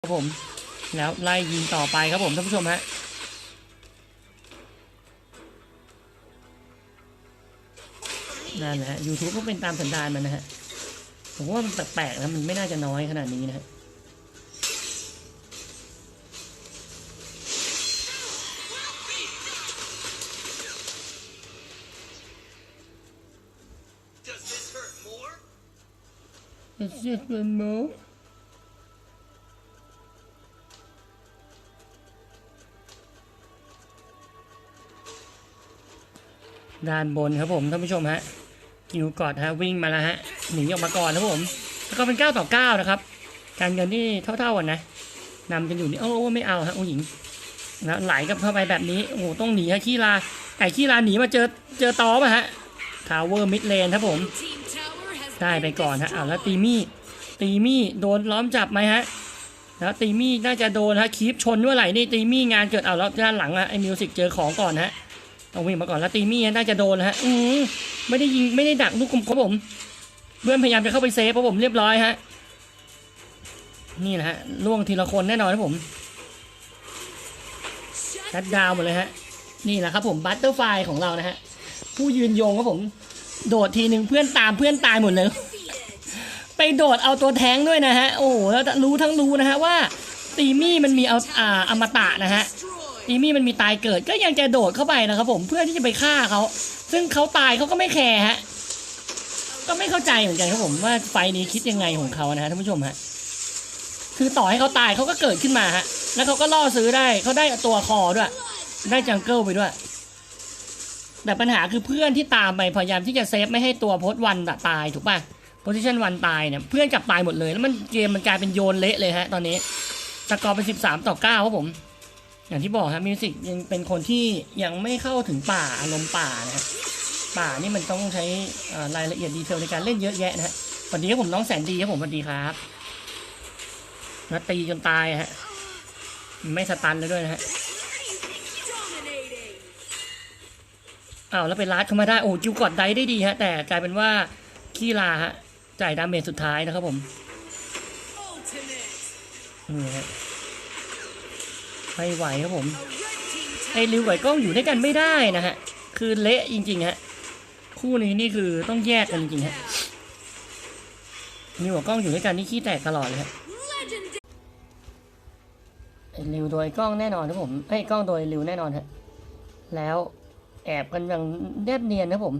ครับผมแล้วไล่ยิงต่อไปครับผมท่านผู้ชมฮะนั่นแหละ YouTube ก็เป็นตามสันดานมันนะฮะผมว่ามันแปลกๆนะมันไม่น่าจะน้อยขนาดนี้นะฮะ Does this hurt more? It's just one more ด้านบนครับผมท่านผู้ชมฮะกิวกอดฮะวิ่งมาแล้วฮะหนีออกมาก่อนครับผมแล้วก็เป็น 9 ต่อ 9 นะครับ การเงินที่เท่าๆกันนะนำกันอยู่นี่โอ้ไม่เอาฮะโอ้หญิงนะไหลกับเข้าไปแบบนี้โอ้ต้องหนีฮะขี้ลาไก่ขี้ลาหนีมาเจอเจอตอป่ะฮะทาวเวอร์มิดเลนครับผมได้ไปก่อนฮะเอาแล้วตีมี่ตีมี่โดนล้อมจับไหมฮะแล้วตีมี่น่าจะโดนฮะคีปชนด้วยไหลนี่ตีมี่งานเกิดเอาแล้วด้านหลังอะไอ้มิวสิกเจอของก่อนฮะ ต้องวิ่งมาก่อนแล้วตีมี่น่าจะโดนฮะ อือไม่ได้ยิงไม่ได้ดักลูกกลมครับผมเพื่อนพยายามจะเข้าไปเซฟครับผมเรียบร้อยฮะ นี่แหละฮะล่วงทีละคนแน่นอนครับผมชัดดาวหมดเลยฮะ นี่แหละครับผมบัตเตอร์ไฟของเรานะฮะ ผู้ยืนยงครับผม โดดทีหนึ่งเพื่อนตามเพื่อนตายหมดเลย ไปโดดเอาตัวแท้งด้วยนะฮะ โอ้แล้วรู้ทั้งรู้นะฮะว่าตีมี่มันมีเอาอ่าอมตะนะฮะ destroy. ตีมี่มันมีตายเกิดก็ยังจะโดดเข้าไปนะครับผมเพื่อที่จะไปฆ่าเขา ซึ่งเขาตายเขาก็ไม่แคร์ฮะ ก็ไม่เข้าใจเหมือนกันครับผมว่าไฟนี้คิดยังไงของเขานะฮะท่านผู้ชมฮะ คือต่อให้เขาตายเขาก็เกิดขึ้นมาฮะ แล้วเขาก็ล่อซื้อได้เขาได้ตัวคอด้วย ได้จังเกิลไปด้วย แต่ปัญหาคือเพื่อนที่ตามไปพยายามที่จะเซฟไม่ให้ตัวโพสต์วันตายถูกป่ะโพซิชันวันตายเนี่ยเพื่อนกลับตายหมดเลยแล้วมันเกมมันกลายเป็นโยนเละเลยฮะตอนนี้สกอร์เป็น 13 ต่อ9ครับผม อย่างที่บอกฮะมิวสิกยังเป็นคนที่ยังไม่เข้าถึงป่าอารมณ์ป่านะฮะป่านี่มันต้องใช้รายละเอียดดีเทลในการเล่นเยอะแยะนะฮะวัสดีครับผมน้องแสนดีครับผมสวัสดีครับแล้วตีจนตายฮะไม่สตันเลยด้วยนะฮะ Dominating. อ้าแล้วไปลัดเข้ามาได้โอ้จิวกอดได้ได้ดีฮะ แต่กลายเป็นว่าขี้ลาฮะจ่ายดาเมจสุดท้ายนะครับผมนี่ฮะ ไม่ไหวครับผม ไอ้ริวไหวกล้องอยู่ด้วยกันไม่ได้นะฮะ คือเละจริงๆฮะ คู่นี้นี่คือต้องแยกกันจริงๆฮะริวกับกล้องอยู่ด้วยกันนี่ขี้แตกตลอดเลยฮะ legendary. ไอ้ริวโดยกล้องแน่นอนครับผมไอ้กล้องโดยริวแน่นอนฮะ แล้วแอบกันอย่างแนบเนียนนะผม